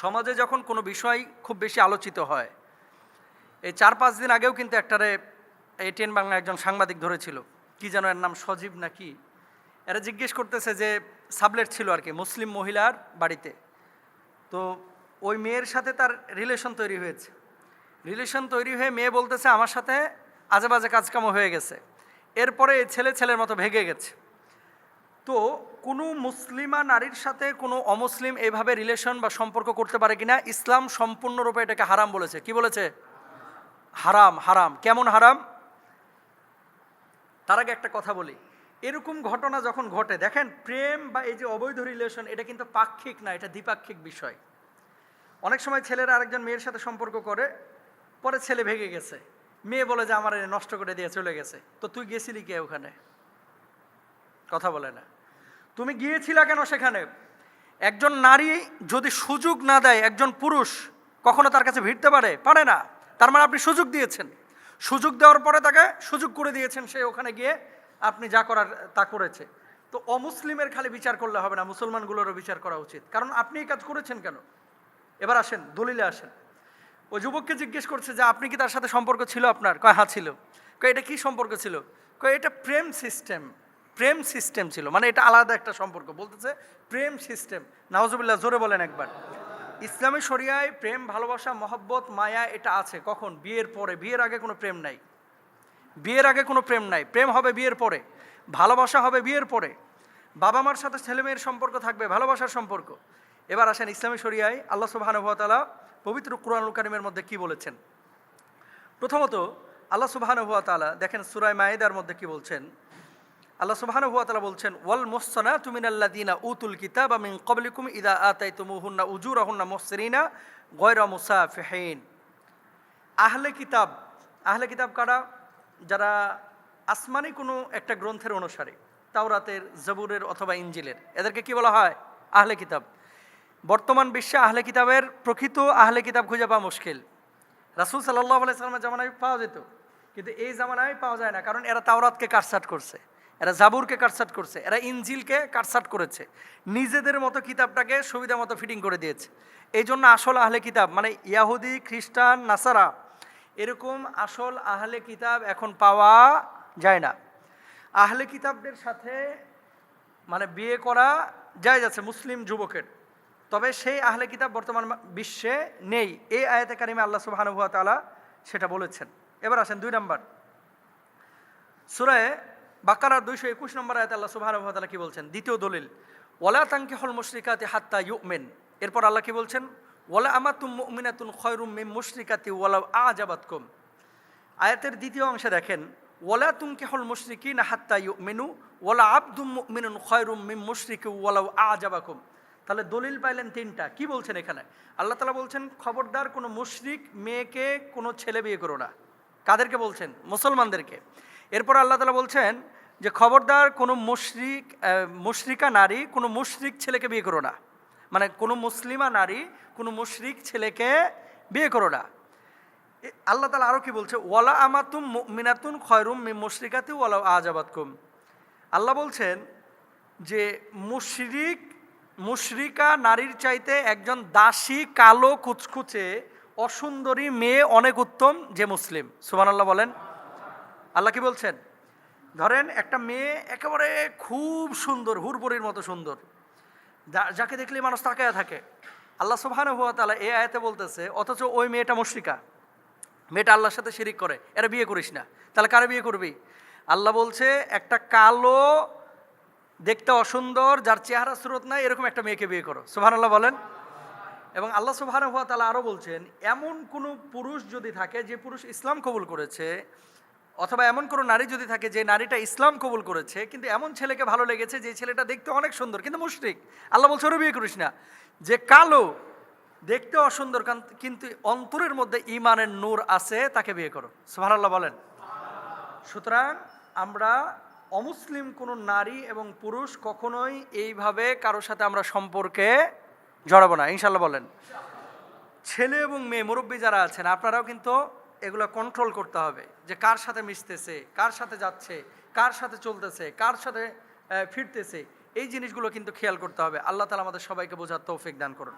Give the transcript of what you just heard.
সমাজে যখন কোনো বিষয় খুব বেশি আলোচিত হয়, এই চার পাঁচ দিন আগেও কিন্তু একটারে এটিএন বাংলা একজন সাংবাদিক ধরেছিল। কি যেন এর নাম সজীব নাকি এরা জিজ্ঞেস করতেছে যে সাবলেট ছিল আর কি, মুসলিম মহিলার বাড়িতে। তো ওই মেয়ের সাথে তার রিলেশন তৈরি হয়েছে। রিলেশন তৈরি হয়ে মেয়ে বলতেছে, আমার সাথে আজে বাজে কাজকামও হয়ে গেছে। এরপরে ছেলে ছেলের মতো ভেগে গেছে। তো কোনো মুসলিমা নারীর সাথে কোনো অমুসলিম এইভাবে রিলেশন বা সম্পর্ক করতে পারে কিনা? ইসলাম সম্পূর্ণরূপে এটাকে হারাম বলেছে। কি বলেছে? হারাম হারাম। কেমন হারাম? তার আগে একটা কথা বলি। এরকম ঘটনা যখন ঘটে, দেখেন, প্রেম বা এই যে অবৈধ রিলেশন এটা কিন্তু পাক্ষিক না, এটা দ্বিপাক্ষিক বিষয়। অনেক সময় ছেলেরা আরেকজন মেয়ের সাথে সম্পর্ক করে, পরে ছেলে ভেঙে গেছে। মেয়ে বলে যে, আমার নষ্ট করে দিয়ে চলে গেছে। তো তুই গেছিলি কে ওখানে? কথা বলে না। তুমি গিয়েছিলা কেন সেখানে? একজন নারী যদি সুযোগ না দেয়, একজন পুরুষ কখনো তার কাছে ভিড়তে পারে? পারে না। তার মানে আপনি সুযোগ দিয়েছেন। সুযোগ দেওয়ার পরে তাকে সুযোগ করে দিয়েছেন সে ওখানে গিয়ে আপনি যা করার, তা করেছে। তো অমুসলিমের খালি বিচার করলে হবে না, মুসলমানগুলোরও বিচার করা উচিত। কারণ আপনি এই কাজ করেছেন কেন? এবার আসেন, দলিলে আসেন। ওই যুবককে জিজ্ঞেস করছে যে, আপনি কি তার সাথে সম্পর্ক ছিল আপনার? কয় হা ছিল। কয়, এটা কি সম্পর্ক ছিল? কয়, এটা প্রেম সিস্টেম প্রেম সিস্টেম ছিল মানে এটা আলাদা একটা সম্পর্ক, বলতেছে প্রেম সিস্টেম। নওয়াজুবিল্লাহ জোরে বলেন একবার। ইসলামী শরিয়ায় প্রেম, ভালোবাসা, মহব্বত, মায়া, এটা আছে। কখন? বিয়ের পরে। বিয়ের আগে কোনো প্রেম নাই। বিয়ের আগে কোনো প্রেম নাই। প্রেম হবে বিয়ের পরে। ভালোবাসা হবে বিয়ের পরে। বাবা মার সাথে ছেলে মেয়ের সম্পর্ক থাকবে, ভালোবাসার সম্পর্ক। এবার আসেন ইসলামী শরিয়ায়, আল্লাহ সুবাহানুভাতালা পবিত্র কুরআনুল কারিমের মধ্যে কি বলেছেন? প্রথমত, আল্লাহ সুবাহানুভাতালা দেখেন সুরাই মায়েদার মধ্যে কি বলছেন? আল্লাহ সুবাহানুভাতালা বলছেন, ওয়াল মোসনা তুমিন আল্লাহ দিনা উতুল কিতাব আমিন কবলিকুম ইদা আতাই তুমুহুন্না মোসরিনা গয়রা মুসাফিহীন। আহলে কিতাব আহলে কিতাব কারা? যারা আসমানি কোনো একটা গ্রন্থের অনুসারে, তাওরাতের, জবুরের অথবা ইঞ্জিলের এদেরকে কি বলা হয়? আহলে কিতাব। বর্তমান বিশ্বে আহলে কিতাবের প্রকৃত আহলে কিতাব খুঁজে পাওয়া মুশকিল। রাসুল সাল্লাহ আলাইসালামের জামানায় পাওয়া যেত, কিন্তু এই জামানায় পাওয়া যায় না, কারণ এরা তাওরাতকে কাটসাট করছে। এরা জাবুরকে কাটসাট করছে, এরা ইঞ্জিলকে কাটসাট করেছে। নিজেদের মতো কিতাবটাকে সুবিধা মতো ফিটিং করে দিয়েছে। এই জন্য আসল আহলে কিতাব মানে ইয়াহুদি, খ্রিস্টান, নাসারা, এরকম আসল আহলে কিতাব এখন পাওয়া যায় না। আহলে কিতাবদের সাথে মানে বিয়ে করা যায় যাচ্ছে মুসলিম যুবকের। তবে সেই আহলে কিতাব বর্তমান বিশ্বে নেই। এই আয়াতে কারিমে আল্লাহ সুবাহানুভা তালা সেটা বলেছেন। এবার আসেন দুই নম্বর। সুরায় বাকারার দুইশো একুশ নম্বর আয়াতে আল্লাহ সুবাহানুভা তালা কি বলছেন? দ্বিতীয় দলিল ওলা তাঙ্কি হল মুশরিকাতে হাত্তা ইউমেন। এরপর আল্লাহ কি বলছেন? ওলা আমাতুম মুমিনাতুন খয়রুম মিম মুশরিকাতি ওয়ালাউ আজাবাতকুম। আয়াতের দ্বিতীয় অংশে দেখেন ওলা তুমকে হল মুশরিকি না হাত্তা ইউমিনু ওলা আব্দুম মুমিনুন খয়রুম মিম মুশরিকি ওয়ালাউ আজাবাকুম। তাহলে দলিল পাইলেন তিনটা, কি বলছেন এখানে? আল্লাহ তালা বলছেন, খবরদার কোনো মুশরিক মেয়েকে কোনো ছেলে বিয়ে করো না। কাদেরকে বলছেন? মুসলমানদেরকে। এরপর আল্লাহ তালা বলছেন যে, খবরদার কোনো মুশরিক মুশরিকা নারী কোনো মুশরিক ছেলেকে বিয়ে করো না। মানে কোনো মুসলিমা নারী কোনো মুশরিক ছেলেকে বিয়ে করো না। আল্লাহ তালা আরও কি বলছে? ওয়ালা আমাতুম মিনাতুন খয়রুম মি মুশরিকাতি ওয়ালা আজাবাতকুম আল্লাহ বলছেন যে, মুশরিক, মুশরিকা নারীর চাইতে একজন দাসী, কালো, কুচকুচে, অসুন্দরী মেয়ে অনেক উত্তম যে মুসলিম। সুমান আল্লাহ বলেন। আল্লাহ কি বলছেন? ধরেন একটা মেয়ে একেবারে খুব সুন্দর হুরপুরির মতো সুন্দর। যাকে দেখলে মানুষ তাকায় থাকে। আল্লাহ সুবহানাহু হুয়া তালা এই আয়াতে বলতেছে, অথচ ওই মেয়েটা মুশরিকা। মেয়েটা আল্লাহর সাথে শিরিক করে, এরা বিয়ে করিস না। তাহলে কারে বিয়ে করবি? আল্লাহ বলছে, একটা কালো, দেখতে অসুন্দর, যার চেহারা স্রোত নাই, এরকম একটা মেয়েকে বিয়ে করো। সুবহান আল্লাহ বলেন। এবং আল্লাহ সুবহান হুয়া তাআলা আরও বলছেন, এমন কোনো পুরুষ যদি থাকে, যে পুরুষ ইসলাম কবুল করেছে অথবা এমন কোনো নারী যদি থাকে যে নারীটা ইসলাম কবুল করেছে, কিন্তু এমন ছেলেকে ভালো লেগেছে যে ছেলেটা দেখতে অনেক সুন্দর, কিন্তু মুশরিক। আল্লাহ বলছে, ওরা বিয়ে করিস না। যে কালো, দেখতে অসুন্দর কিন্তু অন্তরের মধ্যে ইমানের নূর আছে, তাকে বিয়ে করো। সুবহানাল্লাহ বলেন। সুতরাং আমরা অমুসলিম কোনো নারী এবং পুরুষ কখনোই এইভাবে কারোর সাথে আমরা সম্পর্কে জড়াবো না। ইনশাল্লাহ বলেন। ছেলে এবং মেয়ে, মুরব্বী যারা আছেন, আপনারাও কিন্তু এগুলো কন্ট্রোল করতে হবে। যে কার সাথে মিশতেছে, কার সাথে যাচ্ছে, কার সাথে চলতেছে, কার সাথে ফিরতেছে, এই জিনিসগুলো কিন্তু খেয়াল করতে হবে। আল্লাহ তালা আমাদের সবাইকে বোঝার তৌফিক দান করুন।